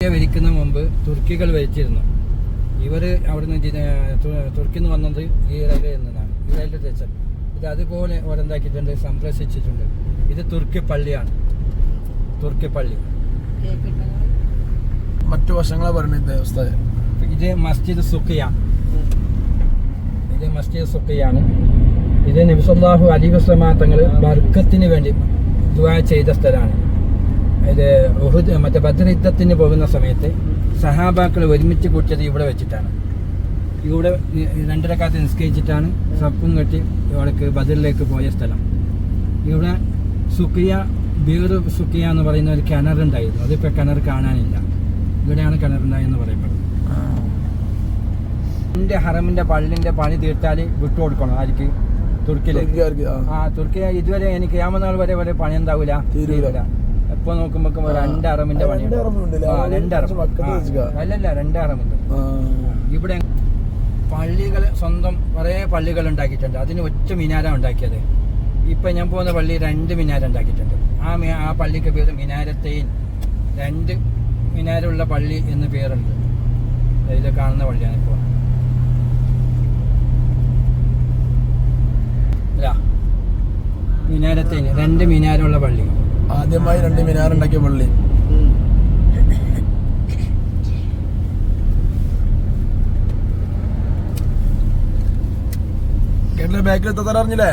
India ഭരിക്കുന്ന മുമ്പ് തുർക്കികൾ ഭരിച്ചിരുന്നു. ഇവർ അവിടുന്ന് തുർക്കിയിൽ നിന്ന് വന്നത് നിന്നാണ്. ഈ റെയിൽവേ സ്റ്റേഷൻ ഇത് അതുപോലെ ഓരെന്താക്കിയിട്ടുണ്ട് സംരക്ഷിച്ചിട്ടുണ്ട്. ഇത് തുർക്കി പള്ളിയാണ്. തുർക്കി പള്ളി. മറ്റു വശങ്ങളെ പറഞ്ഞത് ഇത് മസ്ജിദ് സുഖിയ. ഇത് മസ്ജിദ് സുഖിയാണ്. ഇത് നബിസല്ലാഹു അലി വസ്ലമാ തങ്ങൾ ബർക്കത്തിന് വേണ്ടി ദുആ ചെയ്ത സ്ഥലമാണ്. ഇത് ഉഹുദ് മറ്റേ യുദ്ധത്തിന് പോകുന്ന സമയത്ത് സഹാബാക്കൾ ഒരുമിച്ച് കൂട്ടിയത് ഇവിടെ വെച്ചിട്ടാണ്. ഇവിടെ രണ്ടരക്കാലത്ത് നിസ്കരിച്ചിട്ടാണ് സപ്പും കെട്ടി ഇവിടേക്ക് ബദറിലേക്ക് പോയ സ്ഥലം. ഇവിടെ സുക്കിയ ബീർ സുക്കിയ എന്ന് പറയുന്ന ഒരു കിണറുണ്ടായിരുന്നു അതിപ്പോൾ കിണർ കാണാനില്ല. ഇവിടെയാണ് കിണറുണ്ടായെന്ന് പറയപ്പെടുന്നത്. എന്റെ ഹറമിന്റെ പള്ളിന്റെ പണി തീർത്താൽ വിട്ടു കൊടുക്കണം ആർക്ക്? തുർക്കിയിലേക്ക് ആ. തുർക്കിയ തുർക്കി ഇതുവരെ എനിക്ക് ക്യാമനാൾ വരെ വരെ പണി ഉണ്ടാവില്ല തീരൂല. എപ്പോ നോക്കുമ്പോ രണ്ടറമിന്റെ ആ, പണി രണ്ട് അറമുണ്ടല്ലേ? ആ അത് രണ്ട് അറം കുറച്ച് പക്കത്ത് ആ, വെച്ചിക്കാ. അല്ലല്ല രണ്ട് അറമുണ്ട് ആ. ഇവിടെ പള്ളികൾ സ്വന്തം കുറേ പള്ളികൾ ഉണ്ടാക്കിയിട്ടുണ്ട്. അതിന് ഒറ്റ മിനാര ഉണ്ടാക്കിയത്. ഇപ്പൊ ഞാൻ പോകുന്ന പള്ളി രണ്ട് മിനാര ഉണ്ടാക്കിയിട്ടുണ്ട്. ആ ആ പള്ളിക്ക് പേര് മിനാരത്തെയിൻ രണ്ട് മിനാരമുള്ള പള്ളി എന്ന് പേരുണ്ട്. ഇതിൽ കാണുന്ന പള്ളിയാണ് ഇപ്പോൾ മിനാരത്തേന് മിനാരത്തെയിൻ രണ്ട് മിനാരമുള്ള പള്ളി. ആദ്യമായി രണ്ട് മിനാർ ഉണ്ടാക്കിയ പള്ളി. കേട്ടില്ല? ബാക്കിൽ എത്താൻ അറിഞ്ഞില്ലേ?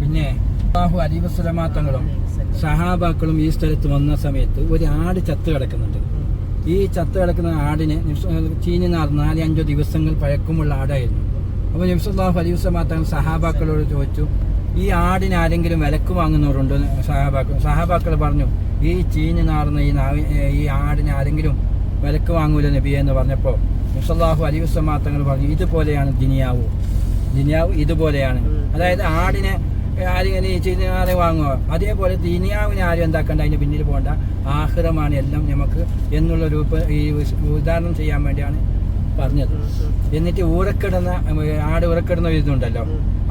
പിന്നെ അള്ളാഹു അലിവസ്ലമാ തങ്ങളും സഹാബാക്കളും ഈ സ്ഥലത്ത് വന്ന സമയത്ത് ഒരു ആട് ചത്ത് കിടക്കുന്നുണ്ട്. ഈ ചത്ത് കിടക്കുന്ന ആടിന് ചീഞ്ഞ് നാല് അഞ്ചോ ദിവസങ്ങൾ പഴക്കമുള്ള ആടായിരുന്നു. അപ്പോൾ നിമിഷം അലിവസ്ലമാ തങ്ങൾ സഹാബാക്കളോട് ചോദിച്ചു ഈ ആടിന് ആരെങ്കിലും വിലക്ക് വാങ്ങുന്നവരുണ്ടോ സഹാബാക്കൾ സഹാബാക്കൾ പറഞ്ഞു ഈ ചീഞ്ഞ് നാറുന്ന ഈ നാവി ഈ ആടിന് ആരെങ്കിലും വിലക്ക് വാങ്ങൂല നബിയെ? എന്ന് പറഞ്ഞപ്പോൾ മുസല്ലാഹു അലിവസ്ലമാ മാത്രങ്ങൾ പറഞ്ഞു ഇതുപോലെയാണ് ദിനിയാവു ദിനിയാവ് ഇതുപോലെയാണ്. അതായത് ആടിനെ ആരെങ്കിലും ഈ ചീഞ്ഞാറെ വാങ്ങുക അതേപോലെ ദിനിയാവിനെ ആരും എന്താക്കണ്ട അതിന് പിന്നിൽ പോകണ്ട. ആഹ്റമാണ് എല്ലാം നമുക്ക് എന്നുള്ള രൂപ ഈ ഉദാഹരണം ചെയ്യാൻ വേണ്ടിയാണ് പറഞ്ഞത്. എന്നിട്ട് ഊറക്കിടുന്ന ആട് ഉറക്കിടുന്ന ഒരു ഇതുണ്ടല്ലോ.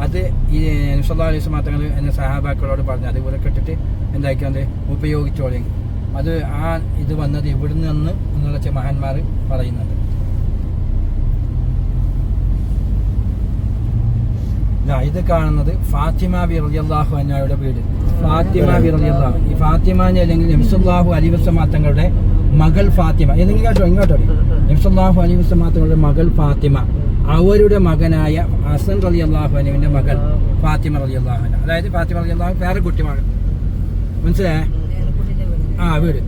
അത് ഈ നിസല്ലാ മാത്രങ്ങൾ എന്നെ സഹാബാക്കളോട് പറഞ്ഞു അതുപോലെ കെട്ടിട്ട് എന്താക്കിയത് ഉപയോഗിച്ചോളി. അത് ആ ഇത് വന്നത് ഇവിടെ നിന്ന് എന്നുള്ള മഹാന്മാർ പറയുന്നുണ്ട്. ഇത് കാണുന്നത് ഫാത്തിമ ബി റളിയല്ലാഹു അൻഹയുടെ വീട്. ഫാത്തിമ ബി റളിയല്ലാഹു. ഈ ഫാത്തിമാനെ അല്ലെങ്കിൽ നബ്സുല്ലാഹു അലൈഹി വസല്ലം തങ്ങളുടെ മകൾ ഫാത്തിമ. ഇത് ഇങ്ങോട്ടോ ഇങ്ങോട്ടോ നബ്സുല്ലാഹു അലൈഹി വസല്ലം തങ്ങളുടെ മകൾ ഫാത്തിമ. അവരുടെ മകനായ ഹസൻ റളിയല്ലാഹു അള്ളാഹുനുവിന്റെ മകൻ ഫാത്തിമ റളിയല്ലാഹു അൻഹ. അതായത് ഫാത്തിമ അള്ളാഹു വേറെ കുട്ടിമാണ്. മനസ്സിലായേ? ആ വീട്.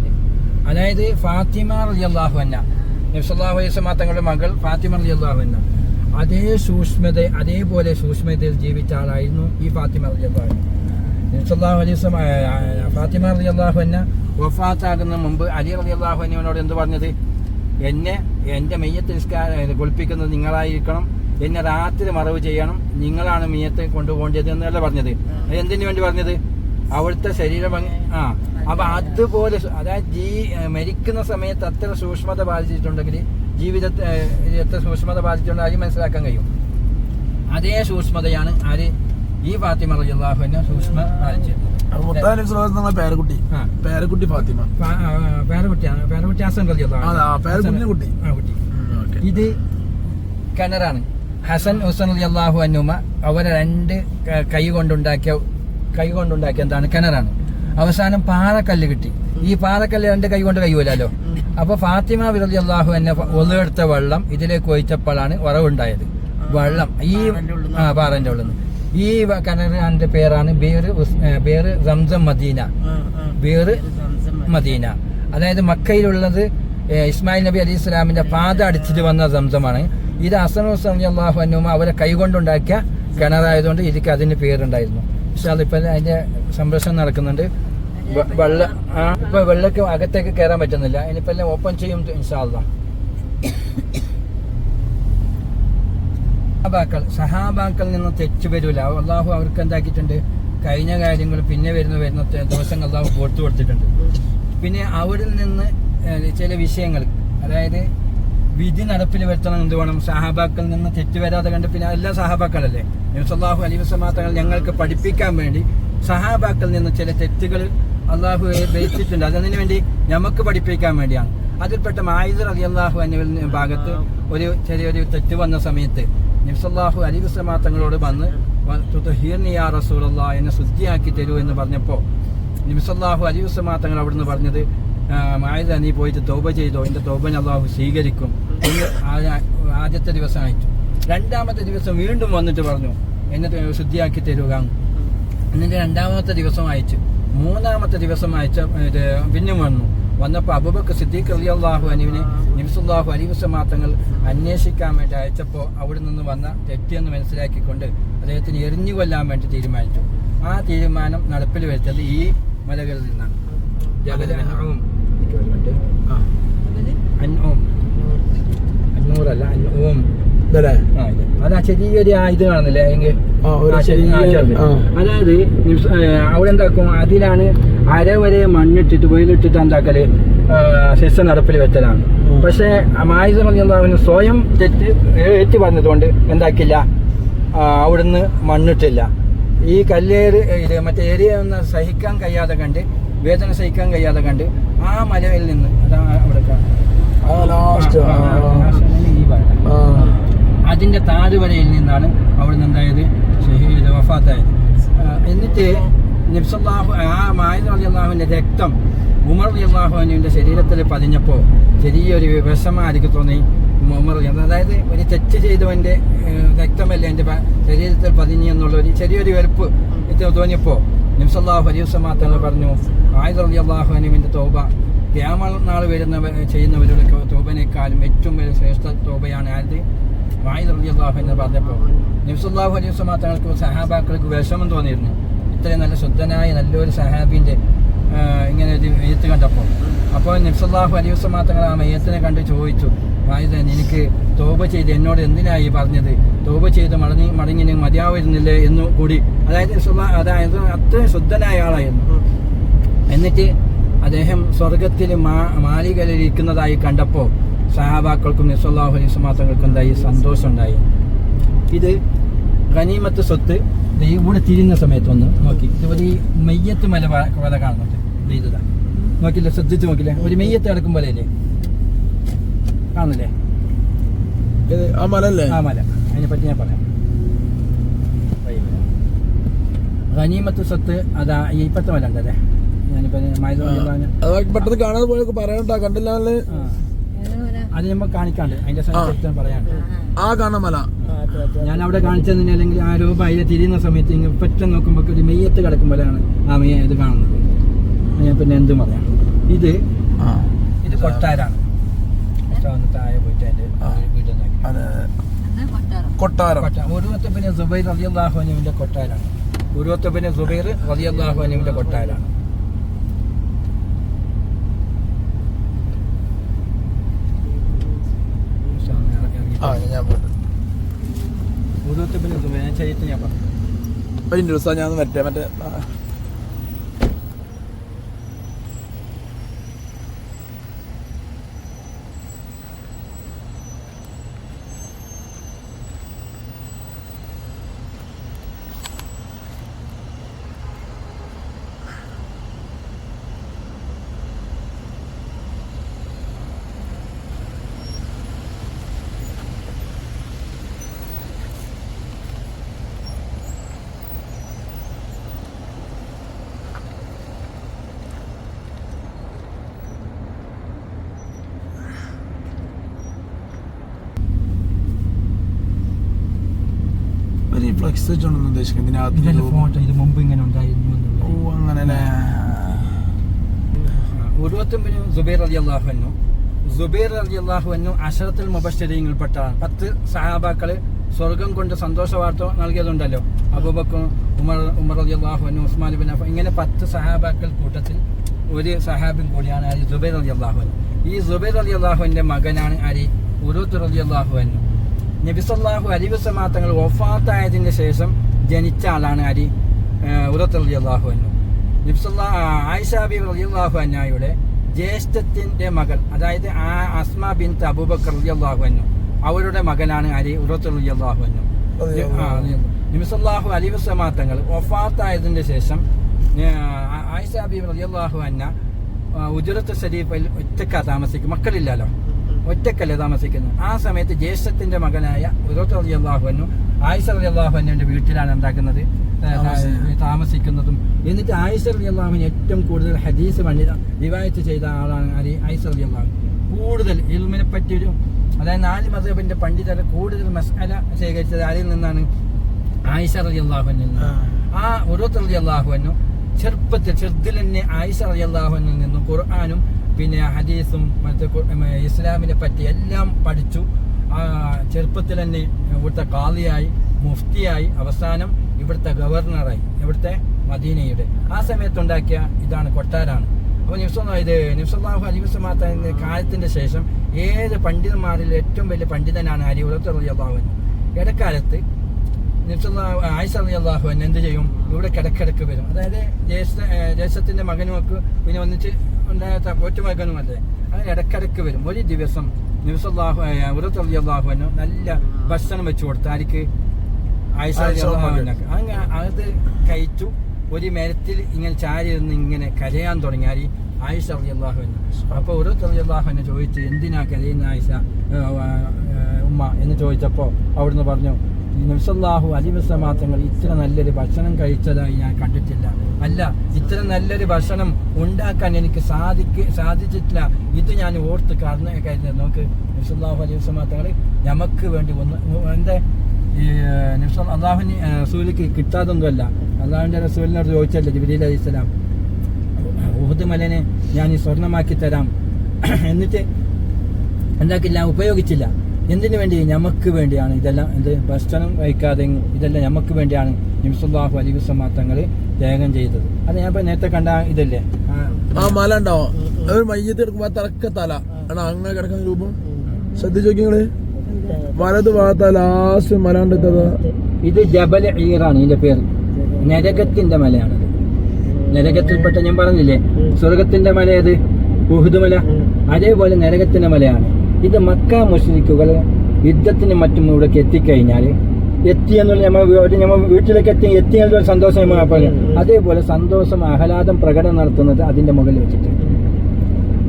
അതായത് ഫാത്തിമ റളിയല്ലാഹു അൻഹ. നബ്സല്ലാഹു അലൈഹി വസല്ലം തങ്ങളുടെ മകൾ ഫാത്തിമ അള്ളാഹു അന്ന അതേ സൂക്ഷ്മത അതേപോലെ സൂക്ഷ്മതയിൽ ജീവിച്ച ആളായിരുന്നു ഈ ഫാത്തിമ റളിയല്ലാഹു അള്ളാഹു നബ്സല്ലാഹു അലൈഹി വസല്ലം ആ, അള്ളാഹു ഫാത്തിമ അൻഹ വഫാത്താകുന്ന മുമ്പ് അലി റളിയല്ലാഹു അൻഹുവിനോട് എന്ത് പറഞ്ഞത്? എന്നെ എന്റെ മെയ്യത്ത് നിസ്കാരം കുളിപ്പിക്കുന്നത് നിങ്ങളായിരിക്കണം. എന്നെ രാത്രി മറവ് ചെയ്യണം. നിങ്ങളാണ് മെയ്യത്ത് കൊണ്ടുപോകേണ്ടത് എന്നല്ല പറഞ്ഞത്. എന്തിനു വേണ്ടി പറഞ്ഞത്? അവിടുത്തെ ശരീരം ആ. അപ്പൊ അതുപോലെ അതായത് ജീ മരിക്കുന്ന സമയത്ത് അത്ര സൂക്ഷ്മത ബാധിച്ചിട്ടുണ്ടെങ്കിൽ ജീവിതത്തെ എത്ര സൂക്ഷ്മത ബാധിച്ചിട്ടുണ്ടെങ്കിൽ അത് മനസ്സിലാക്കാൻ കഴിയും? അതേ സൂക്ഷ്മതയാണ് ആര് ഈ ഫാത്തിമ റളിയല്ലാഹുവിനെ സൂക്ഷ്മ പേരക്കുട്ടി. പേരക്കുട്ടി ഫാത്തിമ. പേരക്കുട്ടിയാണ്. പേരക്കുട്ടി ഹസൻ റളിയല്ലാഹു കുട്ടി. ഇത് കിണറാണ്. ഹസൻ ഹുസൻ അലി അള്ളാഹു അന്നുമ അവരെ രണ്ട് ക- കൊണ്ടുണ്ടാക്കിയ കൈ കൊണ്ടുണ്ടാക്കിയ എന്താണ്? കിണറാണ്. അവസാനം പാറക്കല്ല് കിട്ടി. ഈ പാറക്കല്ല് രണ്ട് കൈ കൊണ്ട് കഴിയൂലല്ലോ അപ്പൊ ഫാത്തിമ വിരലി അള്ളാഹു എന്നെ ഒന്നെടുത്ത വെള്ളം ഇതിലേക്ക് ഒഴിച്ചപ്പോഴാണ് ഉറവുണ്ടായത് വെള്ളം. ഈ ആ പാറന്റെ ഉള്ളിൽ നിന്ന്. ഈ കിണറിന്റെ പേരാണ് ഏ, ബേറ് സംസം മദീന. ബേറ് മദീന. അതായത് മക്കയിലുള്ളത് ഇസ്മായിൽ നബി അലി ഇസ്ലാമിന്റെ പാത അടിച്ചിട്ട് വന്ന സംസമാണ് ഇത് അസന ഹുസൈൻ അള്ളാഹു അന്നുമ അവരെ കൈകൊണ്ടുണ്ടാക്കിയ കിണറായതുകൊണ്ട് ഇതിക്ക് അതിന് പേരുണ്ടായിരുന്നു. പക്ഷെ അതിപ്പോ അതിന്റെ സംരക്ഷണം നടക്കുന്നുണ്ട്. വെള്ള ഇപ്പൊ വെള്ളക്ക് അകത്തേക്ക് കയറാൻ പറ്റുന്നില്ല. ഇനിയിപ്പോ എല്ലാം ഓപ്പൺ ചെയ്യും ഇൻഷാല്ല സഹാബാക്കൾ സഹാബാക്കൾ നിന്ന് തെറ്റ് വരില്ല അള്ളാഹു അവർക്ക് എന്താക്കിയിട്ടുണ്ട്? കഴിഞ്ഞ കാര്യങ്ങൾ പിന്നെ വരുന്ന വരുന്ന ദിവസങ്ങൾ അള്ളാഹു പുറത്തു കൊടുത്തിട്ടുണ്ട്. പിന്നെ അവരിൽ നിന്ന് ചില വിഷയങ്ങൾ അതായത് വിധി നടപ്പിൽ വരുത്തണം എന്ത് വേണം? സഹാബാക്കളിൽ നിന്ന് തെറ്റ് വരാതെ കണ്ട് പിന്നെ എല്ലാ സഹാബാക്കളല്ലേ? അലൈഹി വസല്ലം തങ്ങൾ ഞങ്ങൾക്ക് പഠിപ്പിക്കാൻ വേണ്ടി സഹാബാക്കളിൽ നിന്ന് ചില തെറ്റുകൾ അള്ളാഹു വെച്ചിട്ടുണ്ട് അതിനു വേണ്ടി? നമുക്ക് പഠിപ്പിക്കാൻ വേണ്ടിയാണ്. അതിൽപ്പെട്ട മായിദർ അലി അള്ളാഹു അന്നുവിൽ ഭാഗത്ത് ഒരു ചെറിയൊരു തെറ്റ് വന്ന സമയത്ത് നിഫ്സല്ലാഹു അലി വസ്ലമാ തങ്ങളോട് വന്ന് ഹീർണിയാ റസൂലല്ലാ എന്നെ ശുദ്ധിയാക്കി തരൂ എന്ന് പറഞ്ഞപ്പോൾ നിമിസല്ലാഹു അലി വസ്ലമാ തങ്ങൾ അവിടുന്ന് പറഞ്ഞത് മായത നീ പോയിട്ട് തോപ ചെയ്തോ എന്റെ തോപൻ അള്ളാഹു സ്വീകരിക്കും. എന്ന് ആദ്യത്തെ ദിവസം അയച്ചു. രണ്ടാമത്തെ ദിവസം വീണ്ടും വന്നിട്ട് പറഞ്ഞു എന്നെ ശുദ്ധിയാക്കി തരുക. എന്നിട്ട് രണ്ടാമത്തെ ദിവസം അയച്ചു. മൂന്നാമത്തെ ദിവസം അയച്ച പിന്നെ വന്നു. വന്നപ്പോൾ അബുബക്ക് സിദ്ദീഖ് അലി അള്ളാഹു അനുവിനെ നിംസുല്ലാഹു അലി വസ്മാത്തങ്ങൾ അന്വേഷിക്കാൻ വേണ്ടി അയച്ചപ്പോൾ അവിടെ നിന്ന് വന്ന തെറ്റിയെന്ന് മനസ്സിലാക്കിക്കൊണ്ട് അദ്ദേഹത്തിന് എറിഞ്ഞു കൊല്ലാൻ വേണ്ടി തീരുമാനിച്ചു. ആ തീരുമാനം നടപ്പിൽ വരുത്തത് ഈ മലകളിൽ നിന്നാണ്. ജബൽ അൻഊം. അൻഊം. അൻഊം. അതാ ചെറിയൊരു ഇത് കാണുന്നില്ലേ? എങ്കിൽ അതായത് അവിടെ എന്താക്കും? അതിലാണ് അര വരെ മണ്ണിട്ടിട്ട് വെയിലിട്ടിട്ട് എന്താക്കൽ? ശിക്ഷ നടപ്പിൽ വെച്ചതാണ്. പക്ഷെ മായുധ അവന് സ്വയം തെറ്റ് ഏറ്റു പറഞ്ഞതുകൊണ്ട് എന്താക്കില്ല. അവിടുന്ന് മണ്ണിട്ടില്ല. ഈ കല്ലേറ് ഇത് മറ്റേ ഏരിയ ഒന്ന് സഹിക്കാൻ കഴിയാതെ കണ്ട് വേദന സഹിക്കാൻ കഴിയാതെ കണ്ട് ആ മലയിൽ നിന്ന് അവിടെ അതിന്റെ താഴ്വരയിൽ നിന്നാണ് അവിടുന്ന് എന്തായത്? ഷഹീദ് വഫാത്തായത്. എന്നിട്ട് നിബ്സല്ലാഹു ആ മായത് അലി അള്ളാഹുവിന്റെ രക്തം ഉമർ അലി അള്ളാഹുവിന്റെ ശരീരത്തിൽ പതിഞ്ഞപ്പോൾ ചെറിയൊരു വിവശമായിരിക്കും തോന്നി. ഉമർ അതായത് ഒരു തെറ്റ് ചെയ്തവന്റെ രക്തമല്ല എന്റെ ശരീരത്തിൽ പതിഞ്ഞു എന്നുള്ള ഒരു ചെറിയൊരു വെറുപ്പ് തോന്നിയപ്പോൾ നിബ്സല്ലാഹു അലൈഹി പറഞ്ഞു ആയത് അലി അള്ളാഹുവിന്റെ തോബ ക്യാമ നാൾ വരുന്ന ചെയ്യുന്നവരുടെ തോബനേക്കാളും ഏറ്റവും വലിയ ശ്രേഷ്ഠ തോബയാണ് ആയത് വായു റളിയല്ലാഹു എന്ന് പറഞ്ഞപ്പോൾ നബ്സുല്ലാഹു തങ്ങൾക്ക് സഹാബാക്കൾക്ക് വിഷമം തോന്നിയിരുന്നു. ഇത്രയും നല്ല ശുദ്ധനായ നല്ലൊരു സഹാബിന്റെ ഇങ്ങനെ ഒരു മെയ്യത്ത് കണ്ടപ്പോൾ. അപ്പോൾ നബ്സുല്ലാഹു അലൈഹി വസല്ലം തങ്ങൾ ആ മെയ്യത്തിനെ കണ്ട് ചോദിച്ചു വായുധൻ എനിക്ക് തോപ ചെയ്ത് എന്നോട് എന്തിനായി പറഞ്ഞത്? തോപ ചെയ്ത് മടങ്ങി മടങ്ങി നിങ്ങൾ മതിയാവുന്നില്ലേ എന്ന് കൂടി. അതായത് അതായത് അത്രയും ശുദ്ധനായ ആളായിരുന്നു. എന്നിട്ട് അദ്ദേഹം സ്വർഗത്തിൽ മാ മാലികയിലിരിക്കുന്നതായി കണ്ടപ്പോൾ സഹാബാക്കൾക്കും നിസ്വല്ലാഹു അലൈഹി തങ്ങൾക്കും എന്തായി? സന്തോഷമുണ്ടായി. ഇത് ഖനീമത്ത് സ്വത്ത് ഇവിടെ തിരിയുന്ന സമയത്ത് ഒന്ന് നോക്കി. ഇതുപോലെ ഈ മെയ്യത്ത് മല വല പോലെ കാണുന്നുണ്ട്. നോക്കില്ല ഇതാ നോക്കില്ലേ? ശ്രദ്ധിച്ച് നോക്കില്ലേ? ഒരു മെയ്യത്ത് കിടക്കും പോലെ അല്ലേ കാണുന്നില്ലേ? ആ മല അല്ലേ ആ മല. അതിനെ പറ്റി ഞാൻ പറയാം. ഖനീമത്ത് സ്വത്ത് അതാ ഈ ഇപ്പത്തെ മല ഉണ്ടല്ലേ? ഞാനിപ്പോ പെട്ടെന്ന് കാണാതെ പോയൊക്കെ പറയണ്ട കണ്ടില്ലാൽ അത് നമ്മൾ കാണിക്കാണ്ട്. അതിന്റെ സത്യം പറയാണ്ട്. ആ മല ഞാൻ അവിടെ കാണിച്ചതിന് അല്ലെങ്കിൽ ആ രൂപ അതിലെ തിരിയുന്ന സമയത്ത് ഇങ്ങനെ പെട്ടെന്ന് നോക്കുമ്പോൾ ഒരു മെയ്യത്ത് കിടക്കുമ്പോഴാണ് ആ മെയ്യ ഇത് കാണുന്നത്. ഞാൻ പിന്നെ എന്തും പറയാം. ഇത് ആ. ഇത് കൊട്ടാരാണ്. താഴെ പോയിട്ട് അതിന്റെ കൊട്ടാരം. ഉരുവത്തപ്പിന് സുബൈർ റളിയല്ലാഹു അൻഹുവിന്റെ കൊട്ടാരാണ്. പിന്നെ സുബൈർ റളിയല്ലാഹു അൻഹുവിന്റെ കൊട്ടാരാണ് ആ ഞാൻ പോയിട്ട് ഞാൻ ഞാൻ പറഞ്ഞു. ഒരു ദിവസം ഞാൻ മറ്റേ മറ്റേ ആ, ഒരു ഫ്ലെക്സ് വെച്ചോണ്ടെന്ന് ഉദ്ദേശിക്കുന്നത് ഇതിനകത്ത് ഇത് മുമ്പ് ഇങ്ങനെ ഉണ്ടായിരുന്നു ഓ. അങ്ങനല്ലേ? ഉരുവത്തുമ്പിന് സുബൈർ അലി അള്ളാഹുനു സുബൈർ അലി അള്ളാഹുനു അഷറത്തുൽ മുബശ്ശരീങ്ങളിൽപ്പെട്ടാണ് പത്ത് സഹാബാക്കൾ സ്വർഗം കൊണ്ട് സന്തോഷ വാർത്ത നൽകിയതുണ്ടല്ലോ. അബൂബക്കും ഉമർ ഉമർ അലി അള്ളാഹുനു ഉസ്മാൻ ബിൻ അഫ് ഇങ്ങനെ പത്ത് സഹാബാക്കൾ കൂട്ടത്തിൽ ഒരു സഹാബിൻ കൂടിയാണ് ആര്? സുബൈർ അലി അള്ളാഹുവൻ ഈ സുബൈർ അലി അള്ളാഹുവിന്റെ മകനാണ് ആര്? ഉരുത്ത് അലി അള്ളാഹുനു നബിസല്ലാഹു അലിവസമാ തങ്ങൾ വഫാത്തായതിന് ശേഷം ജനിച്ച ആളാണ് അരി ഉദത്ത് അലി അള്ളാഹു അന്നു നബിസല്ലാ ആയിഷാബി അലി അള്ളാഹു അന്നായുടെ ജ്യേഷ്ഠത്തിന്റെ മകൾ അതായത് ആ അസ്മ ബിൻ അബൂബക്കർ അള്ളാഹു അൻഹു അവരുടെ മകനാണ് അരി ഉറത്ത് അലി അള്ളാഹു അന്നു നബിസല്ലാഹു അലി വസ്ലമാ തങ്ങൾ വഫാത്തായതിന് ശേഷം ആയിഷാബി അലി അള്ളാഹു അന്ന ഉജുറത്ത് ഷരീഫിൽ ഒറ്റക്കാ താമസിക്കും. മക്കളില്ലല്ലോ ഒറ്റക്കല്ലേ താമസിക്കുന്നത്? ആ സമയത്ത് ജ്യേഷ്ഠത്തിന്റെ മകനായ ഉദോത്ത് അലി അള്ളാഹുവനും ആയിഷ അലി അന്നുവിന്റെ വീട്ടിലാണ് ഉണ്ടാക്കുന്നത് താമസിക്കുന്നതും. എന്നിട്ട് ആയിഷ അള്ളാഹുവിന് ഏറ്റവും കൂടുതൽ ഹദീസ് പണ്ഡിത റിവായത്ത് ചെയ്ത ആളാണ് ആര്? അലി അള്ളാഹു കൂടുതൽ ഇൽമിനെ പറ്റി ഒരു അതായത് നാല് മതബിന്റെ പണ്ഡിതർ കൂടുതൽ മസ്അല ശേഖരിച്ചത് ആരിൽ നിന്നാണ്? ആയിഷ അള്ളാഹുവിൽ നിന്ന്. ആ ഉദോത്ത് അലി അള്ളാഹുവനും ചെറുപ്പത്തിൽ ചെറുതിൽ തന്നെ ആയിഷ അള്ളാഹുവിൽ നിന്നും ഖുർആാനും പിന്നെ ഹദീസും മറ്റേ ഇസ്ലാമിനെ പറ്റി എല്ലാം പഠിച്ചു. ചെറുപ്പത്തിൽ തന്നെ ഇവിടുത്തെ കാളിയായി മുഫ്തിയായി അവസാനം ഇവിടുത്തെ ഗവർണറായി ഇവിടുത്തെ മദീനയുടെ. ആ സമയത്തുണ്ടാക്കിയ ഇതാണ് കൊട്ടാരാണ്. അപ്പോൾ നിഫ്സ ഇത് നിഫ്സല്ലാഹു അലിവസമാത്ത കാലത്തിന്റെ ശേഷം ഏത് പണ്ഡിതന്മാരിൽ ഏറ്റവും വലിയ പണ്ഡിതനാണ് ഉറത്ത് റളിയല്ലാഹുവിൻ ഇടക്കാലത്ത് ആയിഷ അള്ളാഹു എന്നെ എന്ത് ചെയ്യും? ഇവിടെ കിടക്കിടക്ക് വരും. അതായത് ജേഷ ഏഹ് മകനും ഒക്കെ പിന്നെ ഒന്നിച്ച് ഉണ്ടായ പോറ്റുമകനും അല്ലേ അങ്ങനെ ഇടക്കിടക്ക് വരും. ഒരു ദിവസം നിവസല്ലാഹു ഉറത്തള്ളി അള്ളാഹുവിന് നല്ല ഭക്ഷണം വെച്ച് കൊടുത്തു ആർക്ക്? ആയിഷ ആയിഷ അള്ളാഹുവിനൊക്കെ അങ്ങനെ അത് കഴിച്ചു. ഒരു മരത്തിൽ ഇങ്ങനെ ചാരി ഇരുന്ന് ഇങ്ങനെ കരയാൻ തുടങ്ങിയാൽ ആയിഷ അലി അള്ളാഹുവിന് അപ്പൊ ഉറത്ത് അലി അള്ളാഹുവിനെ ചോദിച്ചു എന്തിനാ കരയുന്ന ആയിഷ? ഉമ്മ എന്ന് ചോദിച്ചപ്പോൾ അവിടുന്ന് പറഞ്ഞു നബ്സല്ലാഹു അലിവസമാത്തങ്ങൾ ഇത്ര നല്ലൊരു ഭക്ഷണം കഴിച്ചതായി ഞാൻ കണ്ടിട്ടില്ല. അല്ല ഇത്ര നല്ലൊരു ഭക്ഷണം ഉണ്ടാക്കാൻ എനിക്ക് സാധിക്ക സാധിച്ചിട്ടില്ല. ഇത് ഞാൻ ഓർത്ത് കാരണം കഴിഞ്ഞത് നോക്ക് നബ്സല്ലാഹു അലിവസമാത്തങ്ങൾ നമുക്ക് വേണ്ടി ഒന്ന് എന്താ? ഈ നബ്സ് അള്ളാഹുവിന് റസൂലിക്ക് കിട്ടാതൊന്നുമല്ല. അള്ളാഹുവിന്റെ റസൂലിനോട് ചോദിച്ചല്ലേ ജിബിലി അലൈഹി സ്വലാം ഉഹുദ് മലനെ ഞാൻ ഈ സ്വർണമാക്കി തരാം. എന്നിട്ട് എന്താക്കില്ല ഉപയോഗിച്ചില്ല. എന്തിനു വേണ്ടി? നമുക്ക് വേണ്ടിയാണ്. ഇതെല്ലാം എന്ത്? ഭക്ഷണം കഴിക്കാതെ ഇതെല്ലാം നമുക്ക് വേണ്ടിയാണ് നിംസുല്ലാഹു അലിബുസമാത്തങ്ങൾ ത്യാഗം ചെയ്തത്. അത് ഞാൻ ഇപ്പൊ നേരത്തെ കണ്ട ഇതല്ലേ? ആ, മല ഉണ്ടാവും ഒരു മയ്യത്ത് എടുക്കുമ്പോ തറക്ക തലക്ക തല. ആണോ അങ്ങനെ കിടക്കുന്ന രൂപം? ശ്രദ്ധിച്ചു നോക്കിങ്ങൾ വലത് ഭാഗത്ത ലാസ്റ്റ് മല ഉണ്ടത് ഇത് ജബൽ ഈറാണ് ഇതിന്റെ പേര്. നരകത്തിന്റെ മലയാണ് നരകത്തിൽപ്പെട്ട ഞാൻ പറഞ്ഞില്ലേ? സ്വർഗത്തിന്റെ മല ഏത്? ഉഹുദ് മല. അതേപോലെ നരകത്തിന്റെ മലയാണ്. ഇത് മക്ക മുസ്ലിക്കുകൾ യുദ്ധത്തിന് മറ്റും ഇവിടേക്ക് എത്തിക്കഴിഞ്ഞാൽ എത്തി എന്നുള്ള നമ്മൾ നമ്മൾ വീട്ടിലേക്ക് എത്തി എത്തി എന്നുള്ള സന്തോഷം നമ്മൾ പോലെ അതേപോലെ സന്തോഷം ആഹ്ലാദം പ്രകടനം നടത്തുന്നത് അതിന്റെ മുകളിൽ വെച്ചിട്ട്.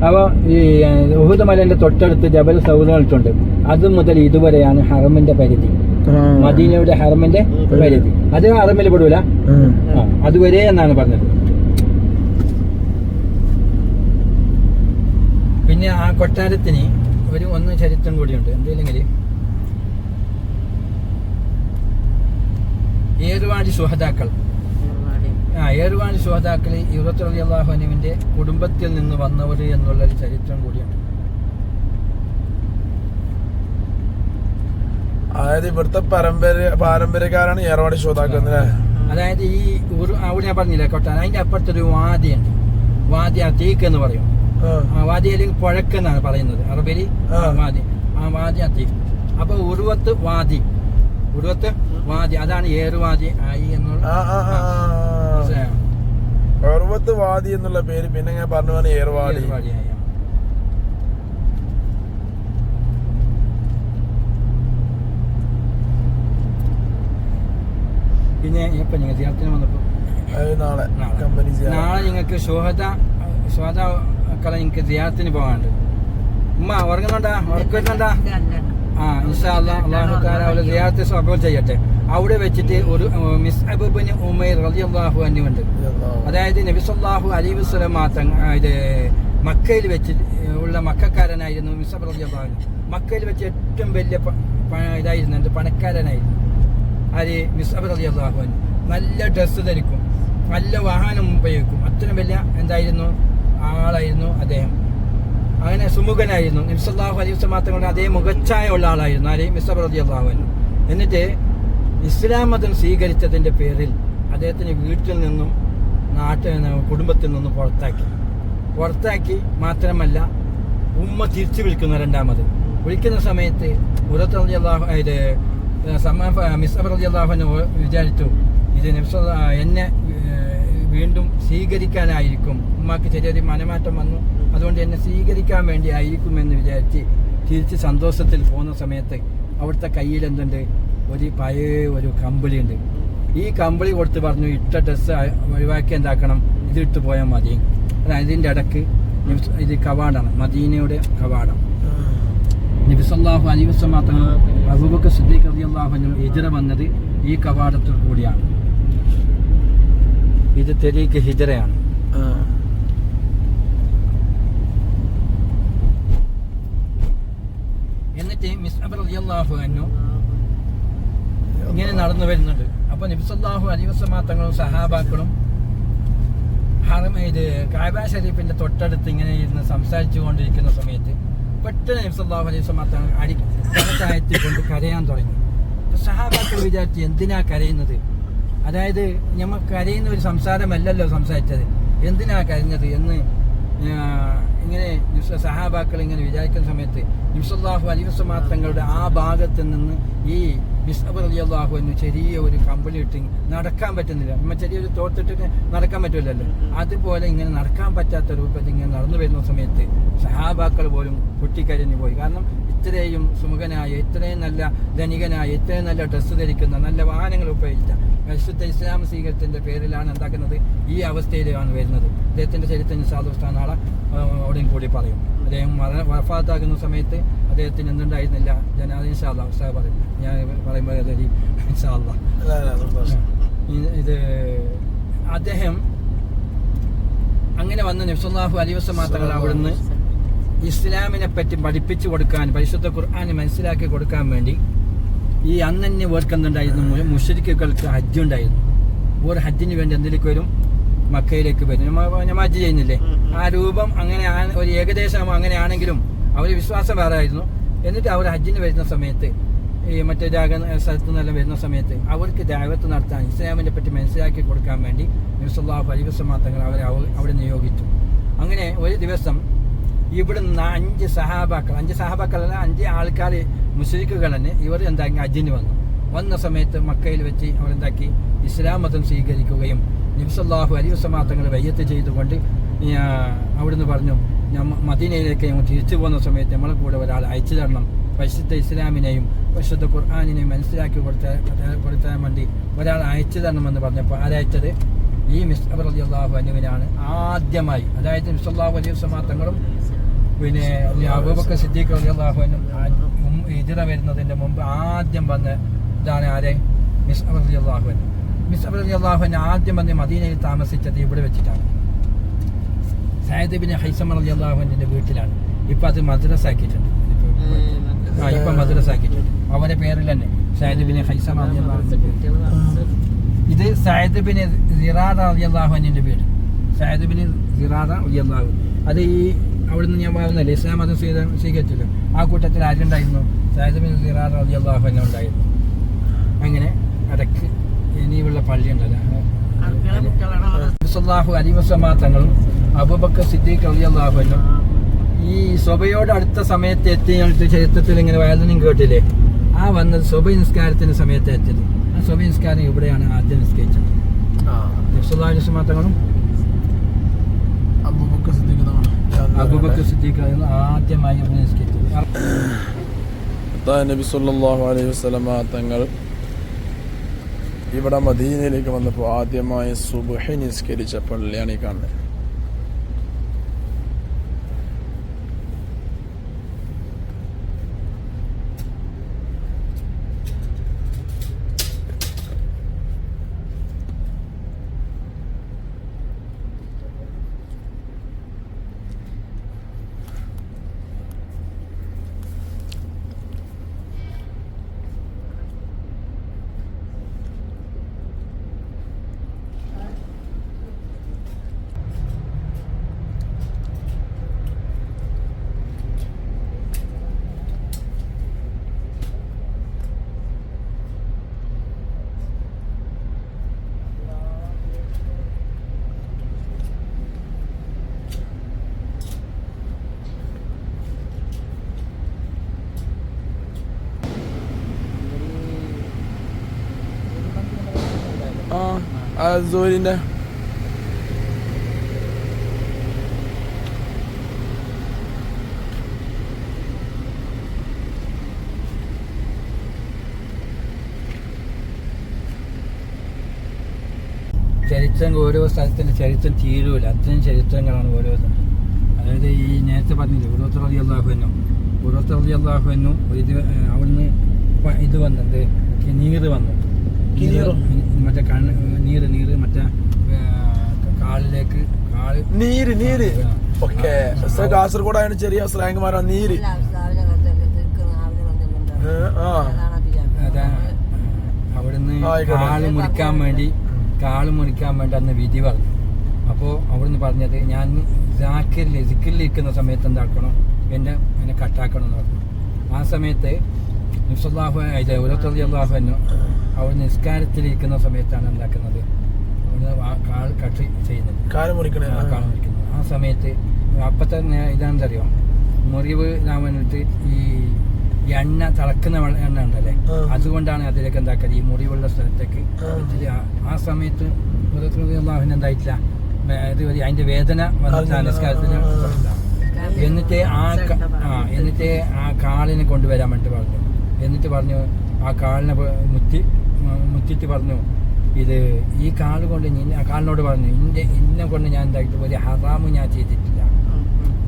അപ്പോൾ ഈ ഉഹുദമലന്റെ തൊട്ടടുത്ത് ജബൽ സൗദുകളുണ്ട് അത് മുതൽ ഇതുവരെയാണ് ഹറമിന്റെ പരിധി. മദീനയുടെ ഹറമിന്റെ പരിധി. അത് ഹറമിൽ പെടൂല? അതുവരെ എന്നാണ് പറഞ്ഞത്. പിന്നെ ആ കൊട്ടാരത്തിന് ഒരു ഒന്ന് ചരിത്രം കൂടിയുണ്ട്. എന്തില്ലെങ്കിൽ ഏറുവാടി സുഹതാക്കൾ ആ ഏറുവാടി സുഹതാക്കൾ ഇരുപത്തി അള്ളാഹുനുവിന്റെ കുടുംബത്തിൽ നിന്ന് വന്നവർ എന്നുള്ളൊരു ചരിത്രം കൂടിയുണ്ട്. അതായത് ഇവിടുത്തെ പരമ്പര പാരമ്പര്യക്കാരാണ് ഏറുവാടി സുഹതാക്കൾ അതായത് ഈ അവിടെ ഞാൻ പറഞ്ഞില്ലേ കോട്ടാൻ അതിന്റെ അപ്പുറത്തൊരു വാദിയുണ്ട്. വാദി അതീക്ക് എന്ന് പറയും. ആ. വാദി അല്ലെങ്കിൽ പുഴക്ക് എന്നാണ് പറയുന്നത്. അറബിയിൽ ആ. വാദി ആ വാദി അത്തീക്ക് അപ്പൊ ഉറുവത്ത് വാദി. ഉറുവത്ത് വാദി. അതാണ് ഏറുവാദി ആയി എന്നുള്ള ഉറുവത്ത് വാദി എന്നുള്ള പേര് പിന്നെ ഞാൻ പറഞ്ഞു പറഞ്ഞ ഏറുവാദി ഏറുവാദിയായി. പിന്നെ ഇപ്പൊ നിങ്ങൾ ചേർത്തിന് വന്നപ്പോ? നാളെ നാളെ. നാളെ നിങ്ങൾക്ക് ശോഹത ശോഹത മക്കളെ എനിക്ക് ജിയാത്തിന് പോകാണ്ട് ഉമ്മ ഉറങ്ങുന്നുണ്ടാ? ഉറക്കം വരുന്നുണ്ടാ ആ ഇൻഷാ അള്ളാഹു താല അവരെ സിയാറത്ത് സ്വഭാവം ചെയ്യട്ടെ. അവിടെ വെച്ചിട്ട് ഒരു മിസ് അബുബിന് ഉമൈർ റലി അള്ളാഹു ഉണ്ട്. അതായത് നബി അലീബ് അലൈഹി വസല്ലം തങ്ങ ഇത് മക്കയിൽ വെച്ച് ഉള്ള മക്കാരനായിരുന്നു മിസ് റലി അള്ളാഹു മക്കയിൽ വെച്ച് ഏറ്റവും വലിയ ഇതായിരുന്നു എന്ത് പണക്കാരനായിരുന്നു. മിസ് റലി അള്ളാഹു നല്ല ഡ്രസ്സ് ധരിക്കും. നല്ല വാഹനം ഉപയോഗിക്കും. അത്രയും വലിയ എന്തായിരുന്നു? ആളായിരുന്നു അദ്ദേഹം. അങ്ങനെ സുമുഖനായിരുന്നു. നിംസല്ലാഹു അലൈഹി വസല്ലം കൊണ്ട് അതേ മുഖച്ഛായ ഉള്ള ആളായിരുന്നു. ആരെയും മിസ് റളിയല്ലാഹു അള്ളാഹുവിനും എന്നിട്ട് ഇസ്ലാം മതം സ്വീകരിച്ചതിന്റെ പേരിൽ അദ്ദേഹത്തിന് വീട്ടിൽ നിന്നും നാട്ടിൽ കുടുംബത്തിൽ നിന്നും പുറത്താക്കി. പുറത്താക്കി മാത്രമല്ല ഉമ്മ തിരിച്ചു വിളിക്കുന്നു രണ്ടാമത്. വിളിക്കുന്ന സമയത്ത് ഉറത്ത് റളിയല്ലാഹു ഇത് മിസ്റ്റർ മിസ് അള്ളാഹുവിനെ വിചാരിച്ചു ഇത് എന്നെ വീണ്ടും സ്വീകരിക്കാനായിരിക്കും. ഉമ്മാക്ക് ചെറിയൊരു മനമാറ്റം വന്നു. അതുകൊണ്ട് എന്നെ സ്വീകരിക്കാൻ വേണ്ടി ആയിരിക്കും എന്ന് വിചാരിച്ച് തിരിച്ച് സന്തോഷത്തിൽ പോകുന്ന സമയത്ത് അവിടുത്തെ കയ്യിൽ എന്തുണ്ട്? ഒരു പഴയ ഒരു കമ്പിളിയുണ്ട്. ഈ കമ്പിളി കൊടുത്ത് പറഞ്ഞു ഇട്ട ഡ്രസ്സ് ഒഴിവാക്കി എന്താക്കണം? ഇത് ഇട്ട് പോയാൽ മതി. അതായത് ഇതിന്റെ ഇടയ്ക്ക് ഇത് കവാടാണ് മദീനയുടെ കവാടം. നബിസല്ലാഹു വസല്ലം തങ്ങൾ അബൂബക്കർ സിദ്ദീഖ് റളിയല്ലാഹു അൻഹു ഹിജ്റ വന്നത് ഈ കവാടത്തിൽ കൂടിയാണ്. ഇത് തെരീക്ക് ഹിജറയാണ്. എന്നിട്ട് ഇങ്ങനെ നടന്നു വരുന്നുണ്ട്. അപ്പൊ നബിസല്ലാഹു അലൈഹി വസല്ലം തങ്ങളും സഹാബാക്കളും ഹറം ഇത് കാബ ഷരീഫിന്റെ തൊട്ടടുത്ത് ഇങ്ങനെ ഇരുന്ന് സംസാരിച്ചു കൊണ്ടിരിക്കുന്ന സമയത്ത് പെട്ടെന്ന് നബിസല്ലാഹു അലൈഹി വസല്ലം തങ്ങൾ അടി കൊണ്ട് കരയാൻ തുടങ്ങി. സഹാബാക്കൾ വിചാരിച്ചു എന്തിനാ കരയുന്നത്? അതായത് നമ്മൾ കരയുന്ന ഒരു സംസാരമല്ലല്ലോ സംസാരിച്ചത്. എന്തിനാ കരഞ്ഞത് എന്ന് ഇങ്ങനെ സഹാബാക്കൾ ഇങ്ങനെ വിചാരിക്കുന്ന സമയത്ത് നിസ്സല്ലാഹു അലിവസ തങ്ങളുടെ ആ ഭാഗത്ത് നിന്ന് ഈ ബിസ്അബ് അലി അള്ളാഹു എന്ന് ചെറിയ ഒരു കമ്പിളി ഇട്ട് നടക്കാൻ പറ്റുന്നില്ല. നമ്മൾ ചെറിയൊരു തോർത്തിട്ടിട്ട് നടക്കാൻ പറ്റില്ലല്ലോ അതുപോലെ ഇങ്ങനെ നടക്കാൻ പറ്റാത്ത രൂപത്തിൽ ഇങ്ങനെ നടന്നു വരുന്ന സമയത്ത് സഹാബാക്കൾ പോലും പൊട്ടിക്കരഞ്ഞു പോയി. കാരണം ഇത്രയും സുമുഖനായ ഇത്രയും നല്ല ധനികനായ ഇത്രയും നല്ല ഡ്രസ്സ് ധരിക്കുന്ന നല്ല വാഹനങ്ങൾ ഉപയോഗിച്ച വിശുദ്ധ ഇസ്ലാം സ്വീകരത്തിന്റെ പേരിലാണ് എന്താക്കുന്നത്? ഈ അവസ്ഥയിലാണ് വരുന്നത്. അദ്ദേഹത്തിന്റെ ചരിത്രം സാധുസ്ഥാൻ നാളെ അവിടെയും കൂടി പറയും. അദ്ദേഹം മരണ വഫാത്താകുന്ന സമയത്ത് അദ്ദേഹത്തിന് എന്തുണ്ടായിരുന്നില്ല? ജനാദി ഇൻഷാല്ല ഉസ്താ പറയും. ഞാൻ പറയുമ്പോൾ അതൊരു ഇത് അദ്ദേഹം അങ്ങനെ വന്ന് നിഫ്സുല്ലാഹു അലൈഹി മാത്രമല്ല അവിടുന്ന് ഇസ്ലാമിനെ പറ്റി പഠിപ്പിച്ചു കൊടുക്കാൻ പരിശുദ്ധ ഖുർആാന് മനസ്സിലാക്കി കൊടുക്കാൻ വേണ്ടി ഈ അന്ന് തന്നെ ഓർക്കുന്നുണ്ടായിരുന്നു മു- മുശ്രിക്കുകൾക്ക് ഹജ്ജ് ഉണ്ടായിരുന്നു ഒരു ഹജ്ജിന് വേണ്ടി എന്തിലേക്ക് വരും? മക്കയിലേക്ക് വരും. ഹജ്ജ് ചെയ്യുന്നില്ലേ? ആ രൂപം അങ്ങനെ ഒരു ഏകദേശം അങ്ങനെയാണെങ്കിലും അവർ വിശ്വാസം വേറെ ആയിരുന്നു. എന്നിട്ട് അവർ ഹജ്ജിന് വരുന്ന സമയത്ത് ഈ മറ്റേ രാഗ സ്ഥലത്തു നിന്നെല്ലാം വരുന്ന സമയത്ത് അവർക്ക് ദൈവത്ത് നടത്താൻ ഇസ്ലാമിനെ പറ്റി മനസ്സിലാക്കി കൊടുക്കാൻ വേണ്ടി നിർസല്ലാഹു അലിവസമാത്തങ്ങൾ അവരെ അവ- അവിടെ നിയോഗിച്ചു. അങ്ങനെ ഒരു ദിവസം ഇവിടുന്ന് അഞ്ച് സഹാബാക്കൾ അഞ്ച് സഹാബാക്കളല്ല അഞ്ച് ആൾക്കാർ മുസ്ലിക്കുകൾ തന്നെ ഇവർ എന്താക്കി? അജിന് വന്നു. വന്ന സമയത്ത് മക്കയിൽ വെച്ച് അവരെന്താക്കി? ഇസ്ലാം മതം സ്വീകരിക്കുകയും നിബ്സല്ലാഹു അലി അലിവസമാത്തങ്ങൾ വയ്യത്ത് ചെയ്തുകൊണ്ട് അവിടുന്ന് പറഞ്ഞു മദീനയിലേക്ക് ഞങ്ങൾ തിരിച്ചു പോകുന്ന സമയത്ത് നമ്മളെ കൂടെ ഒരാൾ അയച്ചു തരണം. പരിശുദ്ധ ഇസ്ലാമിനെയും പരിശുദ്ധ ഖുർആാനിനെയും മനസ്സിലാക്കി കൊടുത്ത കൊടുത്താൻ വേണ്ടി ഒരാൾ അയച്ചു തരണമെന്ന് പറഞ്ഞപ്പോൾ ആരയച്ചത് ഈ മിസ്ബർ അലി അള്ളാഹു അനുവിനാണ് ആദ്യമായി അതായത് മിസ്ലാഹു അലൈഹി സമാത്തങ്ങളും പിന്നെ അബൂബക്കർ സിദ്ദീഖ് അള്ളാഹുവിനും ഇതിറ വരുന്നതിന്റെ മുമ്പ് ആദ്യം വന്ന് ഇതാണ് ആരെ? മിസ് അലി അള്ളാഹുവൻ മിസ് അലി അള്ളാഹുവിൻ ആദ്യം വന്ന് മദീനയിൽ താമസിച്ചത് ഇവിടെ വെച്ചിട്ടാണ്. സയദ് ബിൻ അലി അള്ളാഹുവിന്റെ വീട്ടിലാണ്. ഇപ്പൊ അത് മദ്രസ ആക്കിയിട്ടുണ്ട് ആ ഇപ്പൊ മദ്രസ ആക്കിയിട്ടുണ്ട് അവന്റെ പേരിൽ തന്നെ സയദ് ബിൻ ഹൈസം ഇത് സയദ് ബിൻ സിറാദ അലിയല്ലാഹുവിന്റെ വീട്. സയദ് ബിൻ സിറാദ റളിയല്ലാഹു അത് ഈ അവിടുന്ന് ഞാൻ പറയുന്നില്ലേ ഇസ്ലാം മതം സ്വീക- സ്വീകരിച്ചല്ലോ. ആ കൂട്ടത്തിൽ ആരുണ്ടായിരുന്നു? സാഹിബിൻ ബിൻ സിറാറ അലിയല്ലാഹു തന്നെ ഉണ്ടായിരുന്നു. അങ്ങനെ അടക്ക് ഇനിയുള്ള പള്ളി ഉണ്ടല്ലാഹു അലിവസമാ തങ്ങളും അബുബക്കർ സിദ്ദീഖ് എന്നും ഈ സൊബയോട് അടുത്ത സമയത്ത് എത്തി ഞങ്ങൾക്ക് ചരിത്രത്തിൽ ഇങ്ങനെ വയലിനും കേട്ടില്ലേ? ആ വന്നത് സൊബ നിസ്കാരത്തിന്റെ സമയത്ത് എത്തിയത് ആ സൊബ നിസ്കാരം ഇവിടെയാണ് ആദ്യം നിസ്കരിച്ചത്. തങ്ങളും അബൂബക്കർ സിദ്ദീഖ് ആയിരുന്നു ആദ്യമായി നബി സല്ലല്ലാഹു അലൈഹി വസല്ലമ തങ്ങൾ ഇവിടെ മദീനയിലേക്ക് വന്നപ്പോൾ ആദ്യമായി സുബഹി നിസ്കരിച്ച പള്ളിയാണ് ഈ കാണുന്നത് ആ der ചരിത്രം ഓരോ സ്ഥലത്തിന്റെ ചരിത്രം തീരൂല. അത്രയും ചരിത്രങ്ങളാണ് ഓരോ സ്ഥലം. അതായത് ഈ നേരത്തെ പറഞ്ഞില്ലേ ഉറവത്ത് റബി അള്ളാഹുവിനും ഉറവത്ത് റബി അള്ളാഹുവിനും ഇത് അവിടുന്ന് ഇത് വന്നത് നീര് വന്നു നീരോ? മറ്റേ കണ്ണ് നീര് നീര് മറ്റേ കാലിലേക്ക് കാൽ. നീര് നീര്. ഓക്കെ. കാസർഗോഡായാണ് ചെറിയ സ്ലാങ്മാരാ നീര്. ആ. അവിടുന്ന് കാൾ കാൽ മുറിക്കാൻ വേണ്ടി കാൾ മുറിക്കാൻ വേണ്ടി അന്ന് വിധി പറഞ്ഞു. അപ്പോൾ അവിടുന്ന് പറഞ്ഞത് ഞാൻ ജാക്കിറിൽ സിക്കിറിൽ ഇരിക്കുന്ന സമയത്ത് എന്താക്കണം? എന്നെ എന്നെ കട്ടാക്കണം എന്ന് പറഞ്ഞു. ആ സമയത്ത് നിസ്ലാഹു ഉലത്തല്ലാഹുവിനു അവിടെ നിസ്കാരത്തിലിരിക്കുന്ന സമയത്താണ് എന്താക്കുന്നത് കാൽ കക്ഷി ചെയ്യുന്നത്. കാൽ മുറിക്കണേ. ആ കാൽ മുറിക്കുന്നത്. ആ സമയത്ത് അപ്പത്തെ ഇതാണെന്ന് ഇതാണെന്നറിയോ? മുറിവ് ഞാൻ വന്നിട്ട് ഈ എണ്ണ തിളക്കുന്ന എണ്ണ ഉണ്ടല്ലേ? അതുകൊണ്ടാണ് അതിലേക്ക് എന്താക്കുന്നത് ഈ മുറിവുള്ള സ്ഥലത്തേക്ക് ആ. സമയത്ത് അള്ളാഹുവിന് എന്തായിട്ടില്ല അതിന്റെ വേദന നമസ്കാരത്തിന്. എന്നിട്ട് ആ എന്നിട്ട് ആ കാളിനെ കൊണ്ടുവരാൻ വേണ്ടി പറഞ്ഞു. എന്നിട്ട് പറഞ്ഞു ആ കാളിനെ മുറ്റി മുത്തി മുത്തിട്ട് പറഞ്ഞു ഇത് ഈ കാൽ കൊണ്ട് കാലിനോട് പറഞ്ഞു ഇന്റെ ഇന്നെ കൊണ്ട് ഞാൻ എന്തായിട്ട് ഒരു ഹറാമും ഞാൻ ചെയ്തിട്ടില്ല.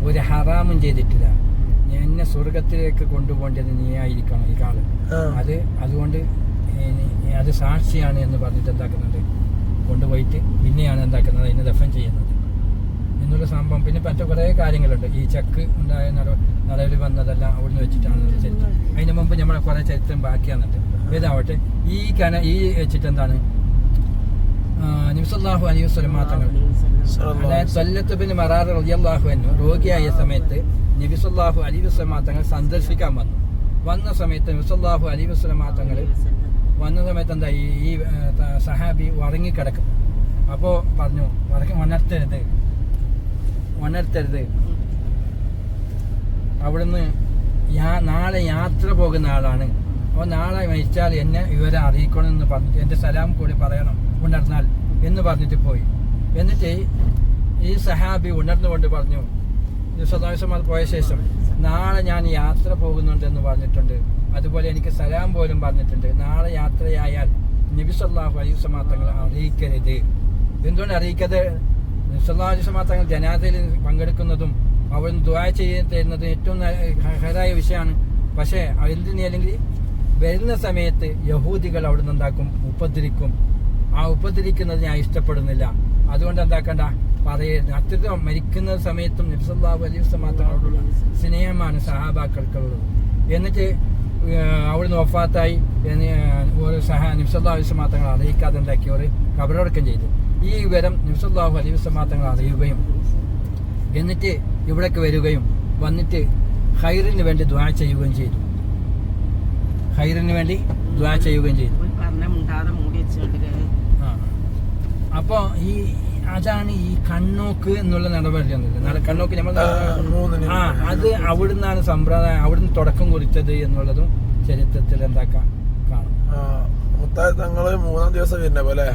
ഒരു ഹറാമും ചെയ്തിട്ടില്ല. എന്നെ സ്വർഗത്തിലേക്ക് കൊണ്ടുപോകേണ്ടത് നീ ആയിരിക്കണം ഈ ആ. അത് അതുകൊണ്ട് അത് സാക്ഷിയാണ് എന്ന് പറഞ്ഞിട്ട് എന്താക്കുന്നുണ്ട്? കൊണ്ടുപോയിട്ട് പിന്നെയാണ് എന്താക്കുന്നത്? അതിനെ ദഫൻ ചെയ്യുന്നത്. എന്നുള്ള സംഭവം. പിന്നെ മറ്റു കുറേ കാര്യങ്ങളുണ്ട്. ഈ ചക്ക് ഉണ്ടായ നിലവിൽ വന്നതെല്ലാം അവിടുന്ന് വെച്ചിട്ടാണ് ചരിത്രം അതിന് മുമ്പ് നമ്മളെ കുറേ ചരിത്രം ബാക്കിയാന്നിട്ട് ഏതാവട്ടെ ഈ കന ഈ വെച്ചിട്ട് എന്താണ്? നിമിസല്ലാഹു അലൈഹി വസ്ലം തങ്ങൾ അതായത് സല്ലത്ത് ബിൻ മറാർ റളിയല്ലാഹു അൻഹു രോഗിയായ സമയത്ത് നബി അലി വസല്ലം തങ്ങൾ സന്ദർശിക്കാൻ വന്നു. വന്ന സമയത്ത് നബി അലി വസല്ലം തങ്ങൾ വന്ന സമയത്ത് എന്താ ഈ സഹാബി ഉറങ്ങിക്കിടക്കും അപ്പോൾ പറഞ്ഞു ഉണർത്തരുത്. ഉണർത്തരുത്. അവിടുന്ന് നാളെ യാത്ര പോകുന്ന ആളാണ്. അപ്പോൾ നാളെ മരിച്ചാൽ എന്നെ ഇവരെ അറിയിക്കണം എന്ന് പറഞ്ഞിട്ട് എന്റെ സലാം കൂടി പറയണം ഉണർന്നാൽ എന്ന് പറഞ്ഞിട്ട് പോയി. എന്നിട്ട് ഈ സഹാബി ഉണർന്നുകൊണ്ട് പറഞ്ഞു സദാശമാർ പോയ ശേഷം നാളെ ഞാൻ യാത്ര പോകുന്നുണ്ടെന്ന് പറഞ്ഞിട്ടുണ്ട്. അതുപോലെ എനിക്ക് സലാം പോലും പറഞ്ഞിട്ടുണ്ട്. നാളെ യാത്രയായാൽ നബി സല്ലാഹു അലൈഹി തങ്ങൾ അറിയിക്കരുത്. എന്തുകൊണ്ട് അറിയിക്കാതെ നിസ്ലാ തങ്ങൾ ജനാദയിൽ പങ്കെടുക്കുന്നതും അവൻ ദ്വാ ചെയ്യുന്നതും ഏറ്റവും ഹരായ വിഷയമാണ്. പക്ഷേ എന്തിന് അല്ലെങ്കിൽ വരുന്ന സമയത്ത് യഹൂദികൾ അവിടെ നിന്ന് എന്താക്കും? ഉപദ്രവിക്കും. ആ ഉപദ്രവിക്കുന്നത് ഞാൻ ഇഷ്ടപ്പെടുന്നില്ല. അതുകൊണ്ട് എന്താക്കണ്ട? പറയരുത്. അത്രയും മരിക്കുന്ന സമയത്തും നബ്സല്ലാഹു അലൈഹി തങ്ങളോടുള്ള സ്നേഹമാണ് സഹാബാക്കൾക്കുള്ളത്. എന്നിട്ട് അവിടുന്ന് ഒഫാത്തായി ഒരു സഹ നിബ്സല്ലാഹു അലൈഹി തങ്ങൾ അറിയിക്കാതെ ഉണ്ടാക്കി ഒരു കബറടക്കം ചെയ്തു. ഈ വിവരം നിബ്സല്ലാഹു അലൈഹി മാത്രങ്ങൾ അറിയുകയും എന്നിട്ട് ഇവിടേക്ക് വരികയും വന്നിട്ട് ഹൈറിന് വേണ്ടി ദ്വാ ചെയ്യുകയും ചെയ്തു. ഹൈറിന് വേണ്ടി ദ്വാ ചെയ്യുകയും ചെയ്തു. പറഞ്ഞ മുണ്ടാതെ മൂടി വെച്ചിട്ട് ആ. അപ്പോ ഈ അതാണ് ഈ കണ്ണോക്ക് എന്നുള്ള നടപടി ഒന്നുമില്ല കണ്ണോക്ക് നമ്മൾ ആ, ആ അത് അവിടുന്നാണ് സമ്പ്രദായം അവിടുന്ന് തുടക്കം കുറിച്ചത് എന്നുള്ളതും ചരിത്രത്തിൽ എന്താക്കാം കാണും തങ്ങൾ മൂന്നാം ദിവസം വരുന്ന പോലെ.